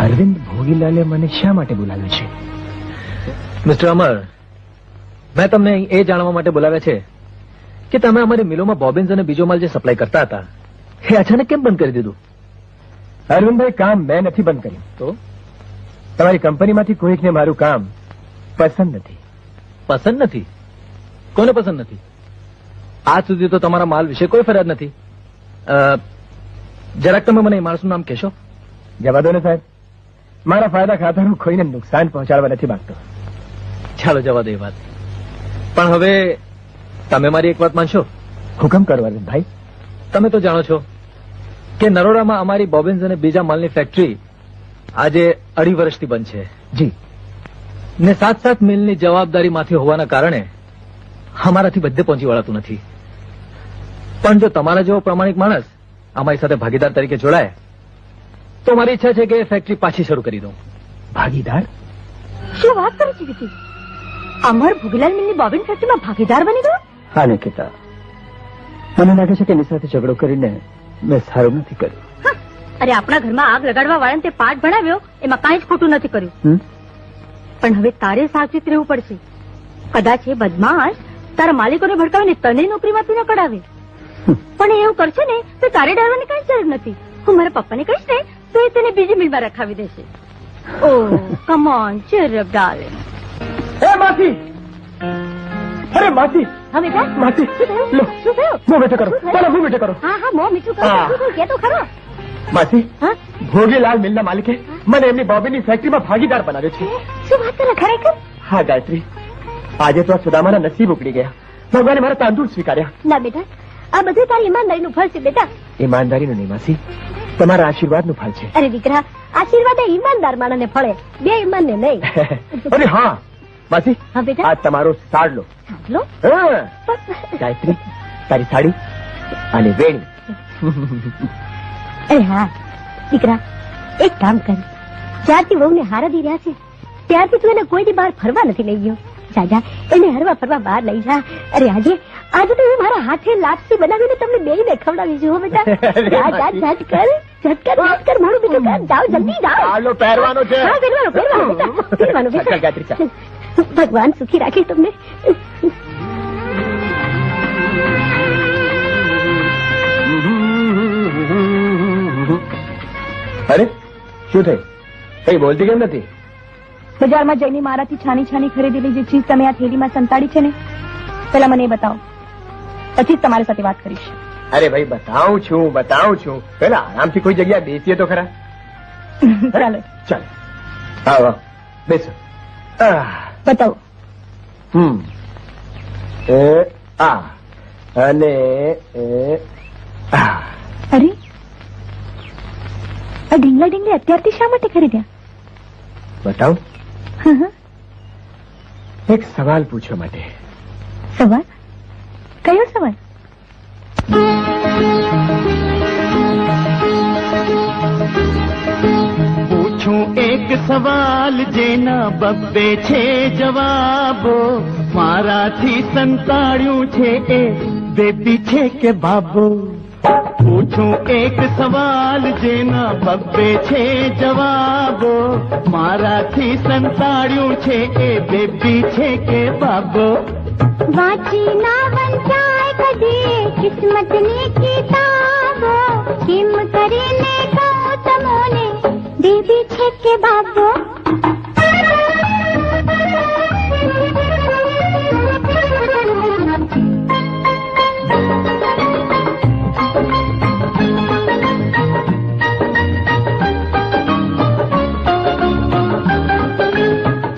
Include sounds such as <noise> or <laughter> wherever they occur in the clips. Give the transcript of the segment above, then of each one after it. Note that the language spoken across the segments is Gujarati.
અરવિંદ ભોગીલાલે મને શા માટે બોલાવ્યો છે? મિસ્ટર અમર મેં તમને એ જાણવા માટે બોલાવ્યા છે કે તમે અમારી મિલોમાં બોબિન્સ અને બીજો માલ જે સપ્લાય કરતા હતા એ અચાનક કેમ બંધ કરી દીધું? અરવિંદભાઈ કામ મેં નથી બંધ કર્યું. તો? તમારી કંપનીમાંથી કોઈકને મારું કામ પસંદ નથી. પસંદ નથી? કોને પસંદ નથી? આજ સુધી તો તમારા માલ વિશે કોઈ ફરિયાદ નથી. જરાક તમે મને એ માણસનું નામ કહેશો? જવા દો ને સાહેબ. મારા ફાયદા ખાતર હું કોઈને નુકસાન પહોંચાડવા નથી માંગતો. ચાલો જવા દે વાત. પણ હવે તમે મારી એક વાત માનશો? હુકમ કરો અરવિંદભાઈ તમે તો જાણો છો કે નરોડામાં અમારી બોબિન્સ અને બીજા માલની ફેક્ટરી આજે અઢી વર્ષથી બંધ છે. જી. ને સાત સાત મિલની જવાબદારીમાંથી હોવાના કારણે અમારાથી બધે પહોંચી વળાતું નથી. પણ જો તમારા જેવો પ્રમાણિક માણસ અમારી સાથે ભાગીદાર તરીકે જોડાય તો મારી ઈચ્છા છે કે ફેક્ટરી પાછી શરૂ કરી દઉં. ભાગીદાર? શું વાત કરે છે વિકી અમર ભોગીલાલ મિલની બોબિન ફેક્ટરીમાં ભાગીદાર બની ગયો? હા નિકિતા. મને લાગે છે કે એની સાથે ઝઘડો કરીને મેં સારું નથી કર્યું. અરે આપણા ઘરમાં આગ લગાડવા વાળાને તે પાઠ ભણાવ્યો એમાં કાંઈ જ ખોટું નથી કર્યું. પણ હવે તારે સાવચેત રહેવું પડશે. કદાચ એ બદમાશ તારા માલિકોને ભડકાવીને તને નોકરીમાંથી ન કઢાવે. પણ એ એવું કરશે ને તો તારે ડરવાની કઈ જરૂર નથી. હું મારા પપ્પાને કહીશ ને તો એ તેને બીજી મિલમાં રખાવી દેશે. ઓ કમ ઓન ચીર ડાર્લિંગ. એ માસી! અરે માસી! હા બેટા? માસી! લો શું થયું? મું બેઠો કરો? ચાલો મું બેઠો કરો. હા હા મોં મીઠું કરો હા. કે તો ખરો. માસી હા? ભોગીલાલ મિલના માલિકે મને એમની બોબીની ફેક્ટરીમાં ભાગીદાર બનાવ્યો છે. શું વાત કરે ખરેખર? હા ગાયત્રી. આજે તો આ સુદામાના નસીબ ઉપડી ગયા. ભગવાને મારા તાંદુળ સ્વીકાર્યા. ના બેટા આ બધું તારી ઈમાનદારીનું ફળ છે બેટા. ઈમાનદારીનું નહીં માસી. તમારા આશીર્વાદનું ફળ છે. અરે દીકરા આશીર્વાદ એ ઈમાનદાર માણસને ફળે બે ઈમાનને નહીં. <laughs> અરે હા માસી હા બેટા? આ તમારો સાડલો? હા. ગાયત્રી તારી સાડી અને વેણી. અરે હા દીકરા એક કામ કર. જ્યારથી વહુને હારા દી રહ્યા છે ત્યારથી તું એને કોઈ દી બહાર ફરવા નથી લઈ ગયો. જા જા એને હરવા ફરવા બહાર લઈ જા. અરે આજે આજે તો હું મારા હાથે લાપસી બનાવીને તમને બેયને ખવડાવી છું બેટા. <laughs> જા જા કર. ઝટ કર ઝટ કર મારું બેટું કર જાઓ જલ્દી જાઓ. હાલો પહેરવાનો છે. હા પહેરવાનો પહેરવાનો પહેરવાનો ચાલ, ચાલ. ભગવાન સુખી રાખે તમને. અરે શું થયું? કઈ બોલતી કેમ નથી? બજારમાં જઈને મારાથી છાની છાની ખરીદેલી જે ચીજ તમે આ થેલીમાં સંતાડી છે ને પેલા મને એ બતાવો. પછી જ તમારી સાથે વાત કરીશ. અરે ભાઈ બતાવું છું બતાવું છું. પેલા આરામથી કોઈ જગ્યા બેસીએ તો ખરા. <laughs> ચાલો. ચાલ. આવો. આવો. બેસો બતાવો. હમ. એ આ અને એ આ અરે. આ ઢીંગલા ઢીંગલી અત્યારથી શા માટે ખરીદ્યા? બતાવું. એક સવાલ પૂછવા માટે. સવાલ? કયો સવાલ? એક સવાલ જેના બબ્બે છે જવાબો. મારાથી સંતાડ્યું છે એ બેબી છે કે બાબો? પૂછું એક સવાલ જેના બબ્બે છે જવાબો. મારાથી સંતાડ્યું છે એ બેબી છે કે બાબો? વાંચી ના વંચાય કદી કિસ્મતની કિતાબો. કેમ કરીને કહું તમોને દેવી છે કે બાબો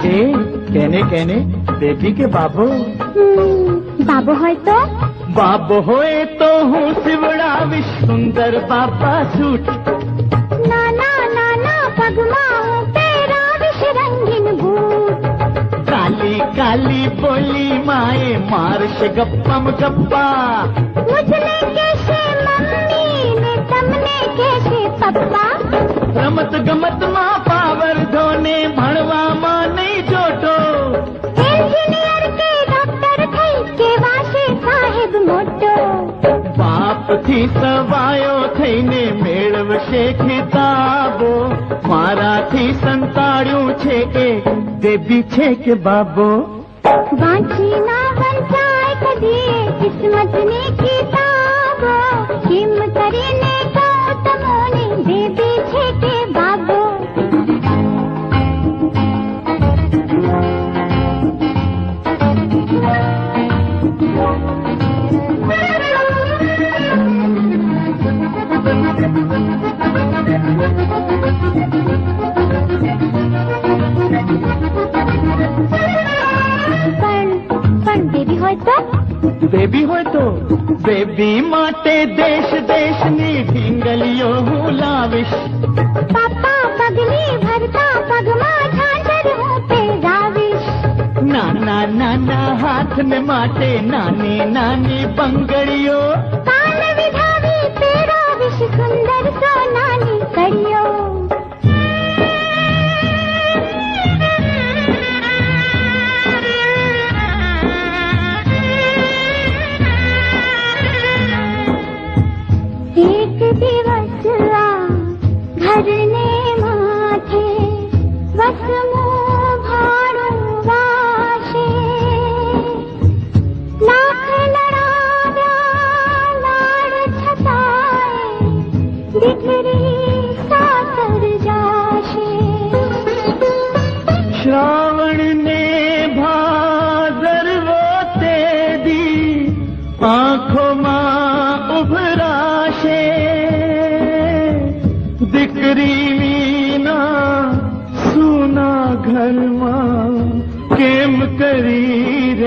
એ કેને કેને બેબી કે બાબો બાબો હોય તો બાબ હોય તો काली काली बोली माए मार्श गप्पम गप्पा मुझने कैसे मम्मी ने तमने कैसे पप्पा रमत गमत माँ पावर धोने भणवा माँ नहीं जोटो इंजीनियर के डॉक्टर थई के वासे साहेब मोटो। बाप थी सवायो थईने में। થઈને છે ખિતાબો. મારાથી સંતાડ્યું છે કે બેબી છે કે બાબો? વાંચી ના વંચાય કદી કિસ્મતની કિતાબો बेबी हो तो बेबी माटे देश देश ने ढिंगलियो लाविश। पापा पगली भरता पगमा झांझर पे राविश नाना नाना हाथ में माटे नानी नानी बंगड़ियो। कान विधावी पे राविश सुंदर सो नानी कड़ियो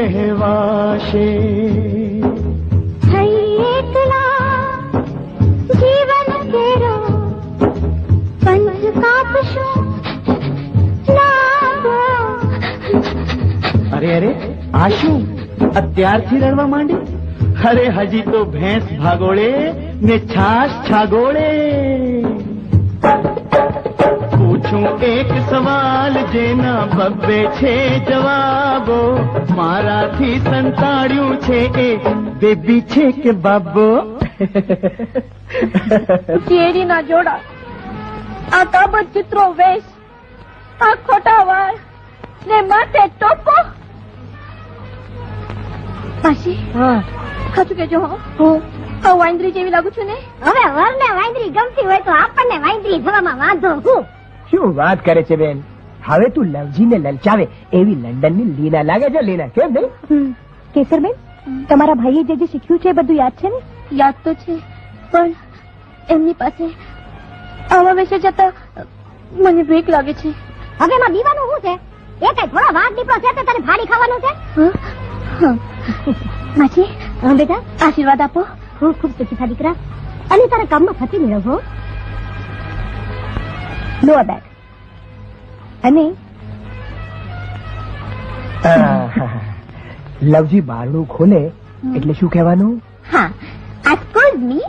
રહેવાશે અરે અરે આ શું અત્યારથી રડવા માંડી અરે હજી તો ભેંસ ભાગોળે ને છાશ છાગોળે પૂછું એક સવાલ જેના બબ્બે છે જવાબો. મારાથી સંતાડ્યું છે એ બેબી છે કે બાબો? ચેરીના જોડા આ કાબજ ચિત્રો વેશ આ ખોટા વાળ ને માથે ટોપો. પાછી ખાચું કેજો હું. આ વાંદરી જેવી લાગુ છું ને? હવે વરને વાંદરી ગમતી હોય તો આપણને વાંદરી થવામાં વાંધો હું શું વાત કરે છે બેન? હવે તું લવજીને લલચાવે એવી લંડનની લીના લાગે છે લીના કેમ નહીં? કેસરબેન તમારા ભાઈએ જે જે શીખ્યું છે એ બધું યાદ છે ને? યાદ તો છે પણ એમની પાસે આવા વિશે જતા મને બ્રેક લાગે છે. હવે એમાં દીવાનું શું છે? એ કઈ થોડો વાત દીપડો છે તો તને ફાડી ખાવાનું છે? માછી બેટા આશીર્વાદ આપો. ખૂબ ખૂબ સુખી થા દીકરા. અને તારા કામમાં ફતી મેળવવો નો બેગ અને? લવજી બારણું ખોલે એટલે શું કહેવાનું? હા. એક્સક્યુઝ મી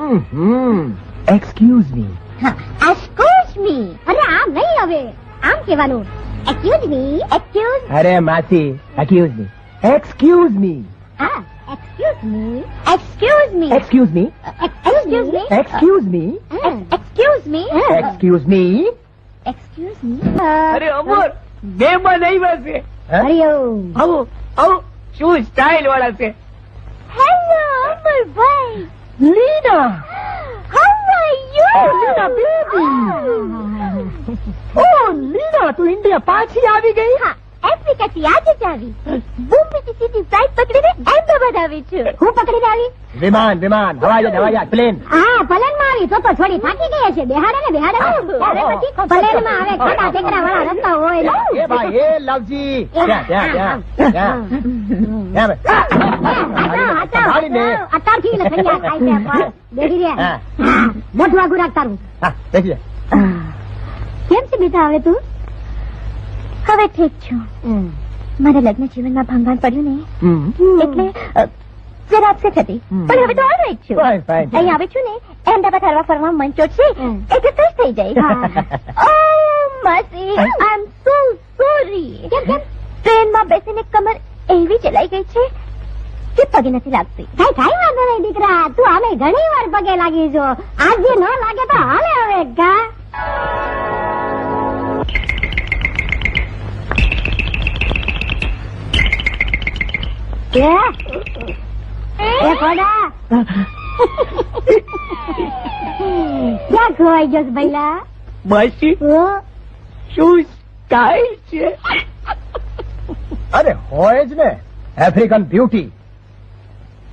એક્સક્યુઝ મી હા. એક્સક્યુઝ મી અરે આમ નહીં હવે. આમ કહેવાનું. એક્સક્યુઝ મી એક્સક્યુઝ અરે માસી એક્યુઝ મી એક્સક્યુઝ મી હા excuse me excuse me excuse me excuse me excuse me excuse me excuse me excuse me અરે અમર બે માં નહીં વાસે અરે આવો આવો શું સ્ટાઇલ વાળા છે? Hello Amarbhai Leena. How are you Leena baby ઓ લીના તું ઇન્ડિયા પાછી આવી ગઈ? હા. આફ્રિકાથી આજે જ આવી. બોમ્બેથી સીધી ફ્લાઇટ પકડીને અહેમદાબાદ આવી છું. હું પકડીને આવી? વિમાન વિમાન હવાઈ જહાજ પ્લેન. હા પલનમાં આવી. તો તો થોડી થાકી ગઈ હશે બેહાડે ને બેહાડે ને પછી પલનમાં આવે ખાડા ટેકરા વાળા રસ્તા હોય. એ ભાઈ એ લવજી. ત્યાં ત્યાં ત્યાં ત્યાં. ત્યાં સંભાળીને. અત્યારથી ને સંજ્ઞા થાય છે પણ બેસી રે હા. હા, મોઢું આગું રાખ તારું હા. કેમ છે બેટા હવે તું? હવે ઠીક છું. મારા લગ્ન જીવનમાં ભંગાણ પડ્યું ને એટલે જરા અપસેટ હતી. પણ હવે તો ઓલરાઈટ છું. Fine, fine. અહીં આવે છું ને અહેમદાબાદ હરવા ફરવા મંચો છે એટલે ફ્રેશ થઈ જાય. <laughs> ઓ માસી આઈ એમ સો સોરી કેમ કેમ? ટ્રેનમાં બેસીને કમર એવી ચલાઈ ગઈ છે કે પગે નથી લાગતી. કઈ કઈ વાંધો નહીં દીકરા. તું આમે ઘણી વાર પગે લાગી છો. આજે ન લાગે તો હાલે હવે ગા. એ એ કોડા? ક્યાં ખોવાઈ ગયો છે ભઈલા? માસી શું છે? અરે હોય જ ને. આફ્રિકન બ્યુટી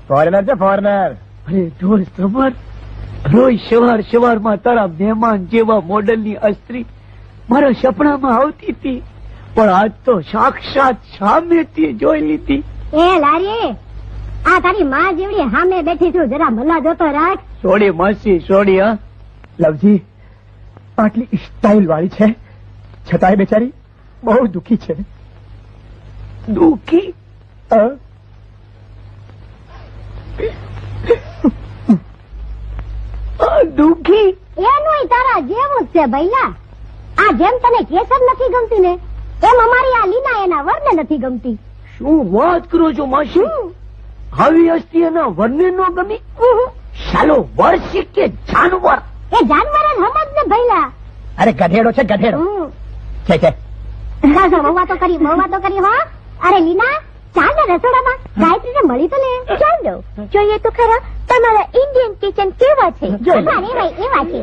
ફોરેનર છે ફોરેનર અરે દોસ્ત ખબર રોજ સવાર સવારમાં તારા મહેમાન જેવા મોડલની અસ્ત્રી મારા સપનામાં આવતી હતી. પણ આજ તો સાક્ષાત સામેથી જોઈ લીધી. એ લારી આ તારી માં જેવડી હામે બેઠી છું જરા મલ્લા જોતો રાખ. સોડી મસ્તી સોડી હા. લવજી આટલી સ્ટાઇલ વાળી છે. છતાંય બેચારી બહુ દુખી છે. દુખી? દુખી? એનું તારા જેવું જ છે ભૈયા. આ જેમ તને કેસર નથી ગમતી ને એમ અમારી આ લીના એના વરને નથી ગમતી. શું વાત કરો છો માસી? આવી હસ્તી એના વર્ણને નો ગમી? શાલો વર્ષી કે જાનવર? એ જાનવર જ ને ભૈલા અરે ગધેડો છે ગધેડો. છે છે. <laughs> મહુવા તો કરી મહુવા તો કરી હો. અરે લીના ચાલ ને રસોડામાં. ગાયત્રીને મળી તો લે. ચાલો જોઈએ તો ખરા તમારા ઇન્ડિયન કિચન કેવા છે? <laughs> એવા છે.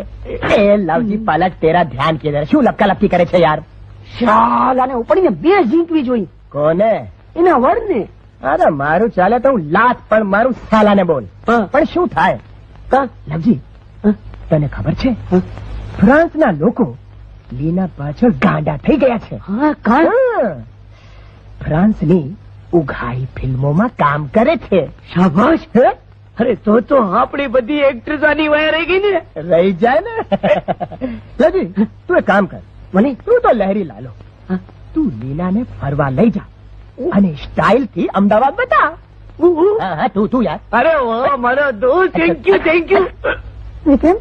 એ લવજી પાલક તેરા ધ્યાન કે શું લપકા લપકી કરે છે યાર? શાલ અને ઉપડીને બે જીંકવી જોઈ. કોને? એના વરને અરે મારું ચાલે તો હું લાત પણ મારું સાલાને બોલ. પણ શું થાય? કા? લવજી તને ખબર છે? ફ્રાન્સના લોકો લીના પાછળ ગાંડા થઈ ગયા છે. ફ્રાન્સની ઉઘાડી ફિલ્મોમાં કામ કરે છે. શાબાશ? અરે તો તો આપણી બધી એક્ટ્રેસોની આની રહી ગઈ ને. રહી જાય ને. લવજી તું એક કામ કર. મને તું તો લહેરી લાલો? તું લીનાને ફરવા લઈ જા. અને સ્ટાઇલથી અમદાવાદ બતા. હા તું તું યાર. અરે મને thank you thank you Vikram?